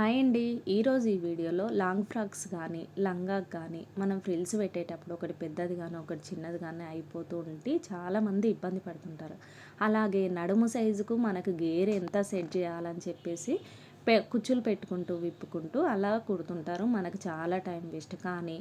Hi అండి. ఈరోజు ఈ వీడియోలో లాంగ్ ఫ్రాక్స్ కానీ లంగా కానీ మనం ఫ్రిల్స్ పెట్టేటప్పుడు ఒకటి పెద్దది కానీ ఒకటి చిన్నది కానీ అయిపోతూ ఉంటే చాలామంది ఇబ్బంది పడుతుంటారు. అలాగే నడుము సైజుకు మనకు గేర్ ఎంత సెట్ చేయాలని చెప్పేసి పె కుచ్చులు పెట్టుకుంటూ విప్పుకుంటూ అలా కుడుతుంటారు. మనకు చాలా టైం వేస్ట్. కానీ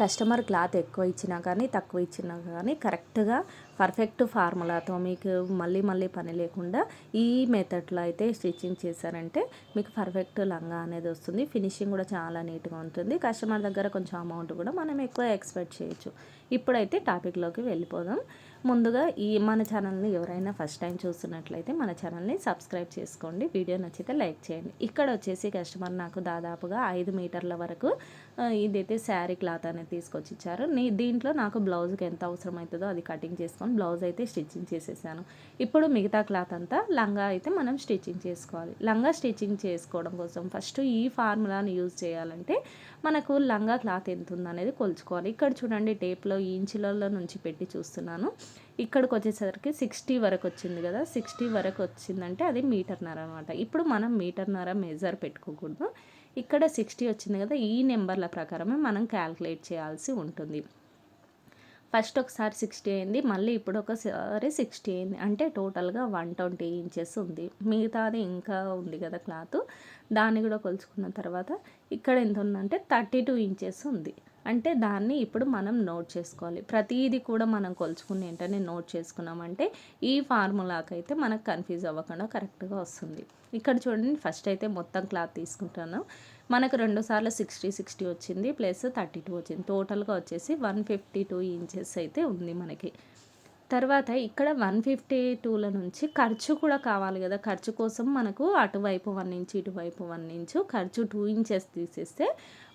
కస్టమర్ క్లాత్ ఎక్కువ ఇచ్చినా కానీ తక్కువ ఇచ్చినా కానీ కరెక్ట్గా పర్ఫెక్ట్ ఫార్ములాతో మీకు మళ్ళీ మళ్ళీ పని లేకుండా ఈ మెథడ్లో అయితే స్టిచ్చింగ్ చేశారంటే మీకు పర్ఫెక్ట్ లంగా అనేది వస్తుంది. ఫినిషింగ్ కూడా చాలా నీట్గా ఉంటుంది. కస్టమర్ దగ్గర కొంచెం అమౌంట్ కూడా మనం ఎక్కువ ఎక్స్పెక్ట్ చేయొచ్చు. ఇప్పుడైతే టాపిక్లోకి వెళ్ళిపోదాం. ముందుగా ఈ మన ఛానల్ని ఎవరైనా ఫస్ట్ టైం చూస్తున్నట్లయితే మన ఛానల్ని సబ్స్క్రైబ్ చేసుకోండి. వీడియో నచ్చితే లైక్ చేయండి. ఇక్కడ వచ్చేసి కస్టమర్ నాకు దాదాపుగా ఐదు మీటర్ల వరకు ఇదైతే శారీ క్లాత్ అనేది తీసుకొచ్చి ఇచ్చారు నీ దీంట్లో నాకు బ్లౌజ్కి ఎంత అవసరం అవుతుందో అది కటింగ్ చేసుకొని బ్లౌజ్ అయితే స్టిచ్చింగ్ చేసేసాను. ఇప్పుడు మిగతా క్లాత్ అంతా లంగా అయితే మనం స్టిచ్చింగ్ చేసుకోవాలి. లంగా స్టిచ్చింగ్ చేసుకోవడం కోసం ఫస్ట్ ఈ ఫార్ములాని యూజ్ చేయాలంటే మనకు లంగా క్లాత్ ఎంత ఉందనేది కొలుచుకోవాలి. ఇక్కడ చూడండి టేప్లో ఈ ఇంచులలో నుంచి పెట్టి చూస్తున్నాను. ఇక్కడికి వచ్చేసరికి సిక్స్టీ వరకు వచ్చింది కదా సిక్స్టీ వరకు వచ్చిందంటే అది మీటర్నర అనమాట. ఇప్పుడు మనం మీటర్నర మెజర్ పెట్టుకోకూడదు. ఇక్కడ సిక్స్టీ వచ్చింది కదా ఈ నెంబర్ల ప్రకారమే మనం క్యాల్కులేట్ చేయాల్సి ఉంటుంది. ఫస్ట్ ఒకసారి సిక్స్టీ అయింది మళ్ళీ ఇప్పుడు ఒకసారి సిక్స్టీ అయింది. అంటే టోటల్గా వన్ ట్వంటీ ఇంచెస్ ఉంది. మిగతాది ఇంకా ఉంది కదా క్లాత్. దాన్ని కూడా కొలుచుకున్న తర్వాత ఇక్కడ ఎంత ఉందంటే థర్టీ టూ ఇంచెస్ ఉంది. అంటే దాన్ని ఇప్పుడు మనం నోట్ చేసుకోవాలి. ప్రతిదీ కూడా మనం కొలుచుకుని వెంటనే నోట్ చేసుకున్నామంటే ఈ ఫార్ములాకి అయితే మనకు కన్ఫ్యూజ్ అవ్వకుండా కరెక్ట్గా వస్తుంది. ఇక్కడ చూడండి ఫస్ట్ అయితే మొత్తం క్లాత్ తీసుకుంటాను. మనకు రెండు సార్లు సిక్స్టీ సిక్స్టీ వచ్చింది ప్లస్ థర్టీ టూ వచ్చింది. టోటల్గా వచ్చేసి వన్ ఫిఫ్టీ టూ ఇంచెస్ అయితే ఉంది మనకి. తర్వాత ఇక్కడ వన్ ఫిఫ్టీ టూల నుంచి ఖర్చు కూడా కావాలి కదా. ఖర్చు కోసం మనకు అటువైపు వన్ ఇంచ్ ఇటువైపు వన్ ఇంచ్ ఖర్చు టూ ఇంచెస్ తీసేస్తే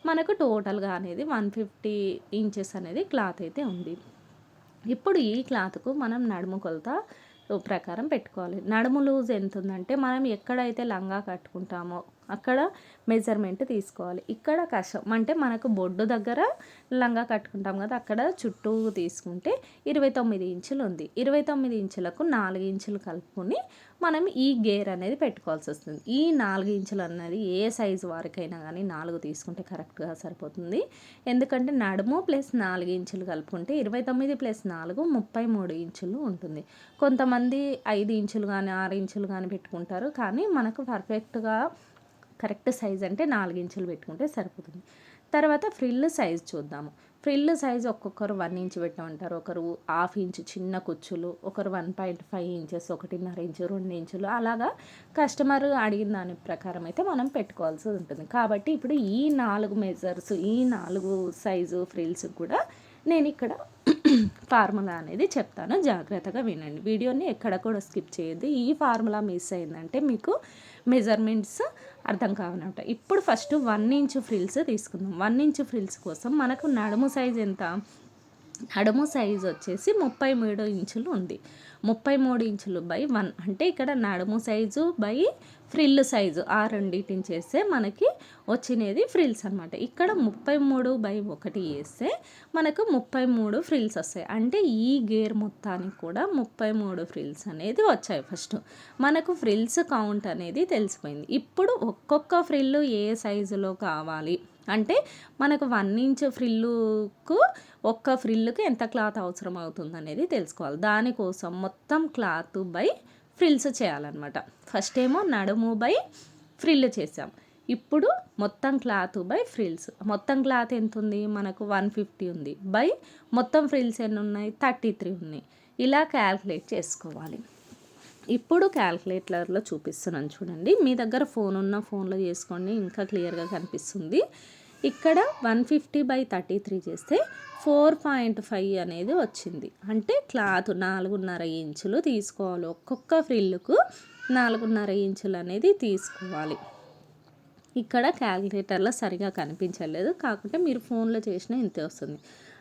మనకు టోటల్గా అనేది వన్ ఫిఫ్టీ ఇంచెస్ అనేది క్లాత్ అయితే ఉంది. ఇప్పుడు ఈ క్లాత్కు మనం నడుము కొలత ప్రకారం పెట్టుకోవాలి. నడుము లూజ్ ఎంత ఉందంటే మనం ఎక్కడైతే లంగా కట్టుకుంటామో అక్కడ మెజర్మెంట్ తీసుకోవాలి. ఇక్కడ కషం అంటే మనకు బొడ్డు దగ్గర లంగా కట్టుకుంటాం కదా అక్కడ చుట్టూ తీసుకుంటే ఇరవై తొమ్మిది ఇంచులు ఉంది. ఇరవై తొమ్మిది ఇంచులకు నాలుగు ఇంచులు కలుపుకొని మనం ఈ గేర్ అనేది పెట్టుకోవాల్సి వస్తుంది. ఈ నాలుగు ఇంచులు అన్నది ఏ సైజు వారికైనా కానీ నాలుగు తీసుకుంటే కరెక్ట్గా సరిపోతుంది. ఎందుకంటే నడుము ప్లస్ నాలుగు ఇంచులు కలుపుకుంటే ఇరవై తొమ్మిది ప్లస్ నాలుగు ముప్పై మూడు ఇంచులు ఉంటుంది. కొంతమంది ఐదు ఇంచులు కానీ ఆరు ఇంచులు కానీ పెట్టుకుంటారు. కానీ మనకు పర్ఫెక్ట్గా కరెక్ట్ సైజ్ అంటే నాలుగు ఇంచులు పెట్టుకుంటే సరిపోతుంది. తర్వాత ఫ్రిల్ సైజ్ చూద్దాము. ఫ్రిల్ సైజ్ ఒక్కొక్కరు వన్ ఇంచ్ పెట్టమంటారు. ఒకరు హాఫ్ ఇంచ్ చిన్న కుచ్చులు ఒకరు వన్ పాయింట్ ఫైవ్ ఇంచెస్ ఒకటిన్నర ఇంచు రెండు ఇంచులు అలాగా కస్టమర్ అడిగిన దాని ప్రకారం అయితే మనం పెట్టుకోవాల్సి ఉంటుంది. కాబట్టి ఇప్పుడు ఈ నాలుగు మెజర్స్ ఈ నాలుగు సైజు ఫ్రిల్స్ కూడా నేను ఇక్కడ ఫార్ములా అనేది చెప్తాను. జాగ్రత్తగా వినండి. వీడియోని ఎక్కడ కూడా స్కిప్ చేయొద్దు. ఈ ఫార్ములా మిస్ అయిందంటే మీకు మెజర్మెంట్స్ అర్థం కావనమాట. ఇప్పుడు ఫస్ట్ వన్ ఇంచ్ ఫ్రిల్స్ తీసుకుందాం. వన్ ఇంచ్ ఫ్రిల్స్ కోసం మనకు నడుము సైజ్ ఎంత? నడుము సైజ్ వచ్చేసి ముప్పై మూడు ఇంచులు ఉంది. ముప్పై మూడు ఇంచులు బై వన్. అంటే ఇక్కడ నడుము సైజు బై ఫ్రిల్ సైజు. ఆ రెండింటిని చేస్తే మనకి వచ్చినది ఫ్రిల్స్ అనమాట ఇక్కడ ముప్పై మూడు బై ఒకటి వేస్తే మనకు ముప్పై మూడు ఫ్రిల్స్ వస్తాయి. అంటే ఈ గేర్ మొత్తానికి కూడా ముప్పై మూడు ఫ్రిల్స్ అనేది వచ్చాయి ఫస్ట్. మనకు ఫ్రిల్స్ కౌంట్ అనేది తెలిసిపోయింది. ఇప్పుడు ఒక్కొక్క ఫ్రిల్ ఏ సైజులో కావాలి? అంటే మనకు వన్ ఇంచ్ ఫ్రిల్లుకు ఒక్క ఫ్రిల్కి ఎంత క్లాత్ అవసరం అవుతుంది అనేది తెలుసుకోవాలి. దానికోసం మొత్తం క్లాత్ బై ఫ్రిల్స్ చేయాలన్నమాట. ఫస్ట్ ఏమో నడుము బై ఫ్రిల్ చేసాం. ఇప్పుడు మొత్తం క్లాత్ బై ఫ్రిల్స్. మొత్తం క్లాత్ ఎంత ఉంది మనకు వన్ ఫిఫ్టీ ఉంది. బై మొత్తం ఫ్రిల్స్ ఎన్ని ఉన్నాయి థర్టీ త్రీ ఉన్నాయి. ఇలా క్యాల్కులేట్ చేసుకోవాలి. ఇప్పుడు క్యాల్కులేటర్లో చూపిస్తున్నాను చూడండి. మీ దగ్గర ఫోన్ ఉన్న ఫోన్లో చేసుకోండి. ఇంకా క్లియర్గా కనిపిస్తుంది. ఇక్కడ one fifty by thirty three చేస్తే ఫోర్ పాయింట్ ఫైవ్ అనేది వచ్చింది. అంటే క్లాత్ నాలుగున్నర ఇంచులు తీసుకోవాలి. ఒక్కొక్క ఫ్రిల్లుకు నాలుగున్నర ఇంచులు అనేది తీసుకోవాలి. ఇక్కడ క్యాలిక్యులేటర్లో సరిగా కనిపించలేదు. కాకుంటే మీరు ఫోన్లో చేసిన ఇంతే వస్తుంది.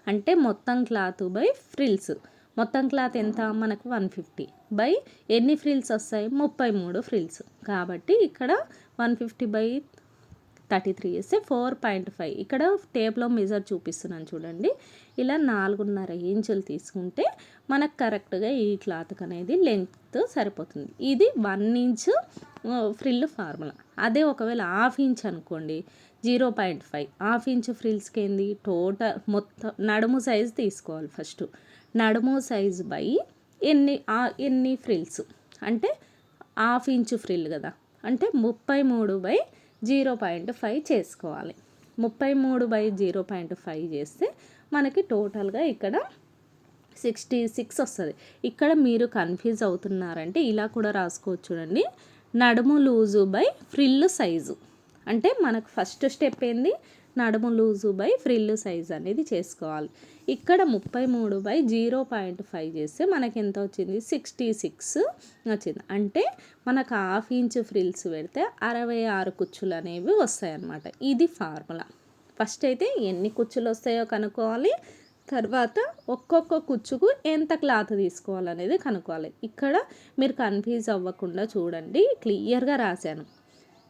అంటే మొత్తం క్లాత్ బై ఫ్రిల్స్. మొత్తం క్లాత్ ఎంత? మనకు వన్ ఫిఫ్టీ. బై ఎన్ని ఫ్రిల్స్ వస్తాయి? ముప్పై మూడు ఫ్రిల్స్. కాబట్టి ఇక్కడ one fifty by thirty three ఇస్తే ఫోర్ పాయింట్ ఫైవ్. ఇక్కడ టేప్లో మెజర్ చూపిస్తున్నాను చూడండి. ఇలా నాలుగున్నర ఇంచులు తీసుకుంటే మనకు కరెక్ట్గా ఈ క్లాత్కి అనేది లెంత్ సరిపోతుంది. ఇది వన్ ఇంచు ఫ్రిల్ ఫార్ములా. అదే ఒకవేళ హాఫ్ ఇంచ్ అనుకోండి zero point five. Half inch ఫ్రిల్స్కి ఏంది టోటల్ మొత్తం నడుము సైజ్ తీసుకోవాలి ఫస్ట్. నడుము సైజ్ బై ఎన్ని ఎన్ని ఫ్రిల్స్? అంటే హాఫ్ ఇంచు ఫ్రిల్ కదా. అంటే ముప్పై మూడు బై జీరో పాయింట్ ఫైవ్ చేసుకోవాలి. ముప్పై మూడు బై జీరో పాయింట్ ఫైవ్ చేస్తే మనకి టోటల్గా ఇక్కడ సిక్స్టీ సిక్స్ వస్తుంది. ఇక్కడ మీరు కన్ఫ్యూజ్ అవుతున్నారంటే ఇలా కూడా రాసుకోవచ్చు చూడండి. నడుము లూజు బై ఫ్రిల్ సైజు. అంటే మనకు ఫస్ట్ స్టెప్ ఏంది? నడుము లూజు బై ఫ్రిల్ సైజ్ అనేది చేసుకోవాలి. ఇక్కడ ముప్పై మూడు బై జీరో పాయింట్ ఫైవ్ చేస్తే మనకి ఎంత వచ్చింది? సిక్స్టీ సిక్స్ వచ్చింది. అంటే మనకు హాఫ్ ఇంచ్ ఫ్రిల్స్ పెడితే అరవై ఆరు కుచ్చులు అనేవి వస్తాయి అన్నమాట ఇది ఫార్ములా. ఫస్ట్ అయితే ఎన్ని కుచ్చులు వస్తాయో కనుక్కోవాలి. తర్వాత ఒక్కొక్క కుచ్చుకు ఎంత క్లాత్ తీసుకోవాలనేది కనుక్కోవాలి. ఇక్కడ మీరు కన్ఫ్యూజ్ అవ్వకుండా చూడండి. క్లియర్గా రాశాను.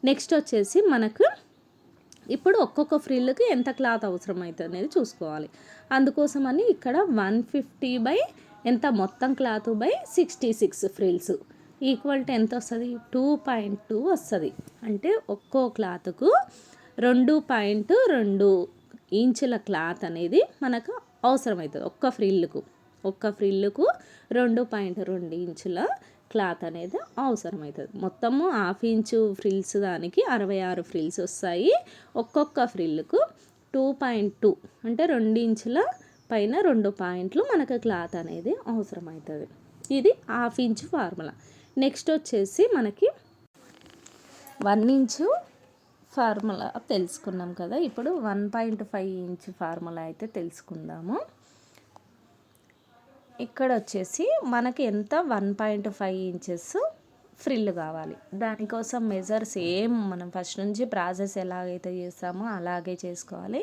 నెక్స్ట్ వచ్చేసి మనకు ఇప్పుడు ఒక్కొక్క ఫ్రిల్కి ఎంత క్లాత్ అవసరం అవుతుంది అనేది చూసుకోవాలి. అందుకోసమని ఇక్కడ వన్ ఫిఫ్టీ బై ఎంత మొత్తం cloth by sixty six frills. Equal to ఎంత వస్తుంది టూ పాయింట్ టూ వస్తుంది. అంటే ఒక్కో క్లాత్కు రెండు పాయింట్ రెండు ఇంచుల క్లాత్ అనేది మనకు అవసరమవుతుంది ఒక్క ఫ్రిల్కు ఒక్క ఫ్రిల్కు రెండు పాయింట్ రెండు ఇంచుల క్లాత్ అనేది అవసరమవుతుంది. మొత్తము హాఫ్ ఇంచు ఫ్రిల్స్ దానికి అరవై ఆరు ఫ్రిల్స్ వస్తాయి. ఒక్కొక్క ఫ్రిల్కు టూ పాయింట్ టూ అంటే రెండు ఇంచుల పైన రెండు పాయింట్లు మనకు క్లాత్ అనేది అవసరమవుతుంది. ఇది హాఫ్ ఇంచు ఫార్ములా. నెక్స్ట్ వచ్చేసి మనకి వన్ ఇంచు ఫార్ములా తెలుసుకున్నాం కదా. ఇప్పుడు one point five inch formula అయితే తెలుసుకుందాము. ఇక్కడ వచ్చేసి మనకి ఎంత one point five inches frill కావాలి. దానికోసం మెజర్ సేమ్ మనం ఫస్ట్ నుంచి ప్రాసెస్ ఎలాగైతే చేస్తామో అలాగే చేసుకోవాలి.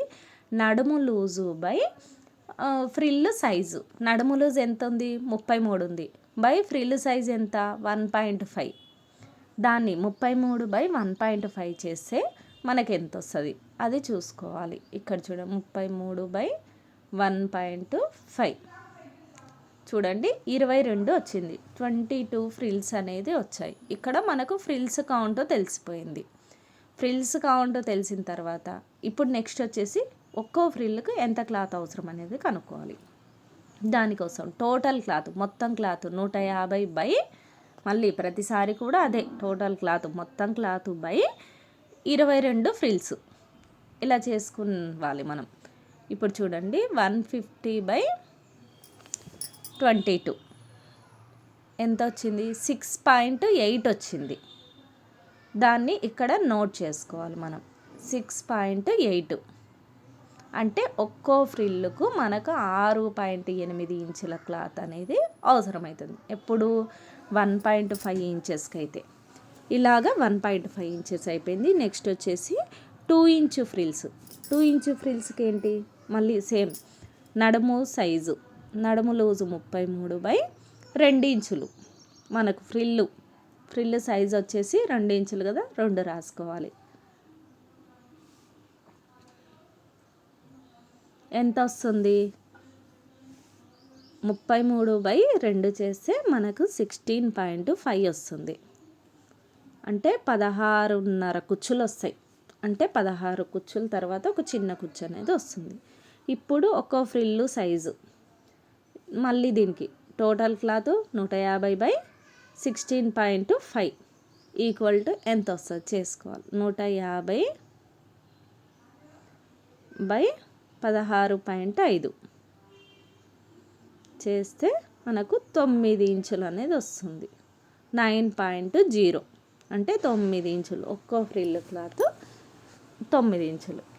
నడుము లూజు బై ఫ్రిల్ సైజు. నడుము లూజ్ ఎంత ఉంది ముప్పై మూడు ఉంది. బై ఫ్రిల్ సైజ్ ఎంత? One point five. దాన్ని ముప్పై మూడు బై వన్ పాయింట్ ఫైవ్ చేస్తే మనకి ఎంత వస్తుంది అది చూసుకోవాలి. ఇక్కడ చూడ ముప్పై మూడు బై వన్ పాయింట్ ఫైవ్. చూడండి ఇరవై రెండు వచ్చింది. ట్వంటీ టూ ఫ్రిల్స్ అనేది వచ్చాయి. ఇక్కడ మనకు ఫ్రిల్స్ కౌంట్ తెలిసిపోయింది. ఫ్రిల్స్ కౌంట్ తెలిసిన తర్వాత ఇప్పుడు నెక్స్ట్ వచ్చేసి ఒక్కో ఫ్రిల్కి ఎంత క్లాత్ అవసరం అనేది కనుక్కోవాలి. దానికోసం టోటల్ క్లాత్ మొత్తం క్లాత్ నూట యాభై బై మళ్ళీ ప్రతిసారి కూడా అదే టోటల్ క్లాత్ మొత్తం క్లాత్ బై ఇరవై రెండు ఫ్రిల్స్. ఇలా చేసుకోవాలి మనం. ఇప్పుడు చూడండి one fifty by twenty two ఎంత వచ్చింది? సిక్స్ పాయింట్ ఎయిట్ వచ్చింది. దాన్ని ఇక్కడ నోట్ చేసుకోవాలి మనం. సిక్స్ పాయింట్ ఎయిట్ అంటే ఒక్కో ఫ్రిల్లుకు మనకు ఆరు పాయింట్ ఎనిమిది ఇంచుల క్లాత్ అనేది అవసరమవుతుంది ఎప్పుడు? వన్ పాయింట్ ఫైవ్ ఇంచెస్కి అయితే ఇలాగ వన్ పాయింట్ ఫైవ్ ఇంచెస్ అయిపోయింది. నెక్స్ట్ వచ్చేసి two inch frills. Two inch ఫ్రిల్స్కి ఏంటి మళ్ళీ సేమ్ నడుము సైజు. నడుము లూజు ముప్పై మూడు బై రెండు ఇంచులు. మనకు ఫ్రిల్లు ఫ్రిల్ సైజ్ వచ్చేసి రెండు ఇంచులు కదా రెండు రాసుకోవాలి. ఎంత వస్తుంది? ముప్పై మూడు బై రెండు చేస్తే మనకు సిక్స్టీన్ పాయింట్ ఫైవ్ వస్తుంది. అంటే పదహారున్నర కుచ్చులు వస్తాయి. అంటే పదహారు కుచ్చుల తర్వాత ఒక చిన్న కుచ్చు అనేది వస్తుంది. ఇప్పుడు ఒక్కో ఫ్రిల్లు సైజు. మళ్ళీ దీనికి టోటల్ క్లాత్ నూట యాభై by sixteen point five. Equal to ఎంత వస్తుంది? చేసుకోవాలి. నూట యాభై బై పదహారు పాయింట్ ఐదు. చేస్తే మనకు తొమ్మిది ఇంచులు అనేది వస్తుంది. Nine point zero. అంటే తొమ్మిది ఇంచులు. ఒక్కో ఫ్రిల్ క్లాత్ తొమ్మిది ఇంచులు.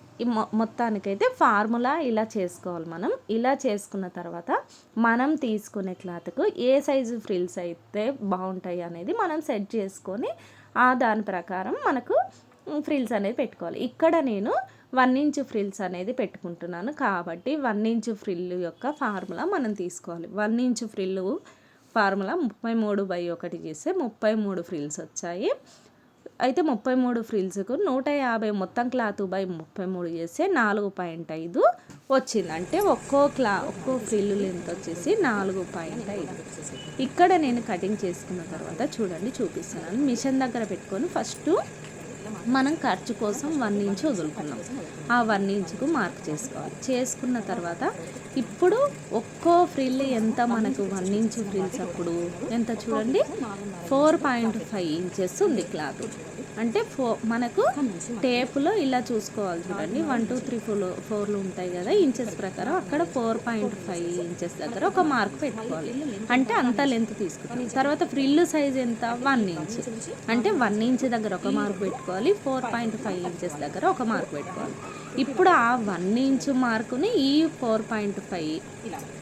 మొత్తానికైతే ఫార్ములా ఇలా చేసుకోవాలి మనం. ఇలా చేసుకున్న తర్వాత మనం తీసుకునే క్లాత్కు ఏ సైజు ఫ్రిల్స్ అయితే బాగుంటాయి అనేది మనం సెట్ చేసుకొని ఆ దాని ప్రకారం మనకు ఫ్రిల్స్ అనేది పెట్టుకోవాలి. ఇక్కడ నేను వన్ ఇంచ్ ఫ్రిల్స్ అనేది పెట్టుకుంటున్నాను. కాబట్టి వన్ ఇంచ్ ఫ్రిల్ యొక్క ఫార్ములా మనం తీసుకోవాలి. వన్ ఇంచ్ ఫ్రిల్ ఫార్ములా ముప్పై మూడు బై ఒకటి చేస్తే ముప్పై మూడు ఫ్రిల్స్ వచ్చాయి. అయితే ముప్పై మూడు ఫ్రిల్స్కు నూట యాభై మొత్తం క్లాత్ బై ముప్పై మూడు చేస్తే నాలుగు పాయింట్ ఐదు వచ్చింది. అంటే ఒక్కో క్లా ఒక్కో ఫ్రిల్ లెంత్ వచ్చేసి నాలుగు పాయింట్ ఐదు. ఇక్కడ నేను కటింగ్ చేసుకున్న తర్వాత చూడండి చూపిస్తున్నాను. మిషన్ దగ్గర పెట్టుకొని ఫస్ట్ మనం ఖర్చు కోసం వన్ ఇంచ్ వదులుకున్నాం. ఆ వన్ ఇంచుకు మార్క్ చేసుకోవాలి. చేసుకున్న తర్వాత ఇప్పుడు ఒక్కో ఫ్రిల్ ఎంత మనకు వన్ ఇంచ్ ఫ్రిల్స్ అప్పుడు? ఎంత చూడండి? ఫోర్ పాయింట్ ఫైవ్ ఇంచెస్ ఉంది క్లాత్. అంటే ఫో మనకు టేపులో ఇలా చూసుకోవాలి చూడండి. వన్ టూ త్రీ ఫోర్ ఫోర్లు ఉంటాయి కదా ఇంచెస్ ప్రకారం. అక్కడ ఫోర్ పాయింట్ ఫైవ్ ఇంచెస్ దగ్గర ఒక మార్క్ పెట్టుకోవాలి. అంటే అంత లెంత్ తీసుకుంటాం. తర్వాత ఫ్రిల్ సైజ్ ఎంత? One inch. అంటే వన్ ఇంచ్ దగ్గర ఒక మార్క్ పెట్టుకోవాలి. ఫోర్ పాయింట్ ఫైవ్ ఇంచెస్ దగ్గర ఒక మార్క్ పెట్టుకోవాలి. ఇప్పుడు ఆ వన్ ఇంచ్ మార్కుని ఈ ఫోర్ పాయింట్ ఫైవ్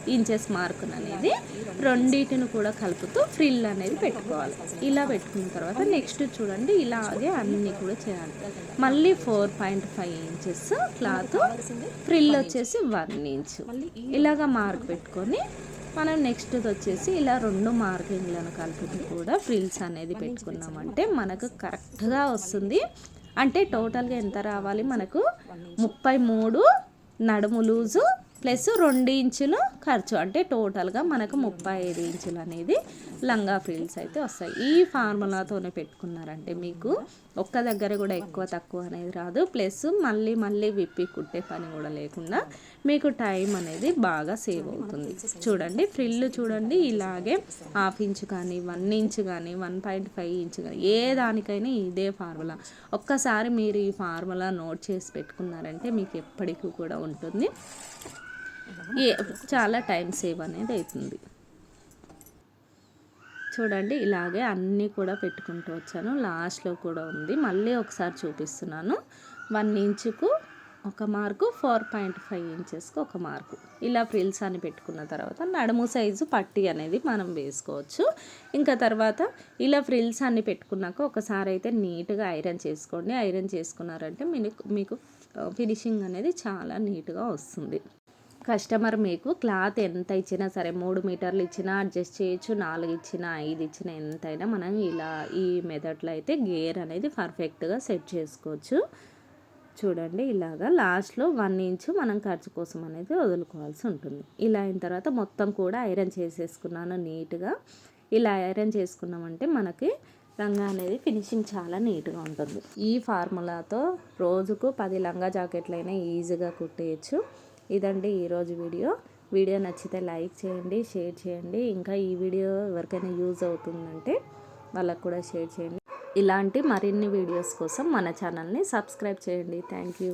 ఇంచెస్ మార్కుని అనేది రెండింటిని కూడా కలుపుతూ ఫ్రిల్ అనేది పెట్టుకోవాలి. ఇలా పెట్టుకున్న తర్వాత నెక్స్ట్ చూడండి ఇలాగే అన్నీ కూడా చేయాలి. మళ్ళీ four point five inches cloth frill వచ్చేసి వన్ ఇంచ్. ఇలాగ మార్క్ పెట్టుకొని మనం నెక్స్ట్ది వచ్చేసి ఇలా రెండు మార్కింగ్లను కలిపి కూడా ఫ్రిల్స్ అనేది పెట్టుకున్నామంటే మనకు కరెక్ట్గా వస్తుంది. అంటే టోటల్గా ఎంత రావాలి? మనకు ముప్పై మూడు నడుము లూజు ప్లస్ రెండు ఇంచులు ఖర్చు. అంటే టోటల్గా మనకు ముప్పై ఐదు ఇంచులు అనేది లంగా ఫ్రిల్స్ అయితే వస్తాయి. ఈ ఫార్ములాతోనే పెట్టుకున్నారంటే మీకు ఒక్క దగ్గర కూడా ఎక్కువ తక్కువ అనేది రాదు. ప్లస్ మళ్ళీ మళ్ళీ విప్పి కుట్టే పని కూడా లేకుండా మీకు టైం అనేది బాగా సేవ్ అవుతుంది. చూడండి ఫ్రిల్ చూడండి ఇలాగే హాఫ్ ఇంచ్ కానీ వన్ ఇంచ్ కానీ వన్ పాయింట్ ఫైవ్ ఇంచ్ కానీ ఏ దానికైనా ఇదే ఫార్ములా. ఒక్కసారి మీరు ఈ ఫార్ములా నోట్ చేసి పెట్టుకున్నారంటే మీకు ఎప్పటికీ కూడా ఉంటుంది. ఏ చాలా టైం సేవ్ అనేది అవుతుంది చూడండి ఇలాగే అన్నీ కూడా పెట్టుకుంటూ వచ్చాను. లాస్ట్లో కూడా ఉంది. మళ్ళీ ఒకసారి చూపిస్తున్నాను. వన్ ఇంచుకు ఒక మార్కు ఫోర్ పాయింట్ ఫైవ్ ఇంచెస్కి ఒక మార్కు. ఇలా ఫ్రిల్స్ అని పెట్టుకున్న తర్వాత నడుము సైజు పట్టి అనేది మనం వేసుకోవచ్చు. ఇంకా తర్వాత ఇలా ఫ్రిల్స్ అన్ని పెట్టుకున్నాక ఒకసారి అయితే నీట్గా ఐరన్ చేసుకోండి. ఐరన్ చేసుకున్నారంటే మీకు మీకు ఫినిషింగ్ అనేది చాలా నీట్గా వస్తుంది. కస్టమర్ మీకు క్లాత్ ఎంత ఇచ్చినా సరే మూడు మీటర్లు ఇచ్చినా అడ్జస్ట్ చేయొచ్చు. నాలుగు ఇచ్చినా ఐదు ఇచ్చినా ఎంతైనా మనం ఇలా ఈ మెథడ్లో అయితే గేర్ అనేది పర్ఫెక్ట్గా సెట్ చేసుకోవచ్చు. చూడండి ఇలాగా లాస్ట్లో వన్ ఇంచు మనం ఖర్చు కోసం అనేది వదులుకోవాల్సి ఉంటుంది. ఇలా అయిన తర్వాత మొత్తం కూడా ఐరన్ చేసేసుకున్నాను నీట్గా. ఇలా ఐరన్ చేసుకున్నామంటే మనకి లంగా అనేది ఫినిషింగ్ చాలా నీట్గా ఉంటుంది. ఈ ఫార్ములాతో రోజుకు పది లంగా జాకెట్లైనా ఈజీగా కుట్టేయచ్చు. ఇదండి ఈరోజు వీడియో. వీడియో నచ్చితే లైక్ చేయండి షేర్ చేయండి. ఇంకా ఈ వీడియో ఎవరికైనా యూజ్ అవుతుందంటే వాళ్ళకు కూడా షేర్ చేయండి. ఇలాంటి మరిన్ని వీడియోస్ కోసం మన ఛానల్ని సబ్స్క్రైబ్ చేయండి. Thank you.